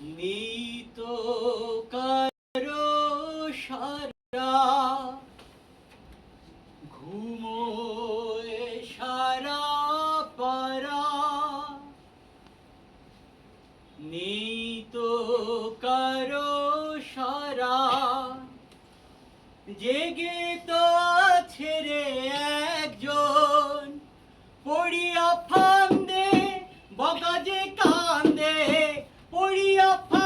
নিত কারও সারা ঘুমো সারা পারা। নিত কারও সারা, জেগে তো ছেড়ে একজন। পড়িয়া ফান্দে বকা যে কান 40 up.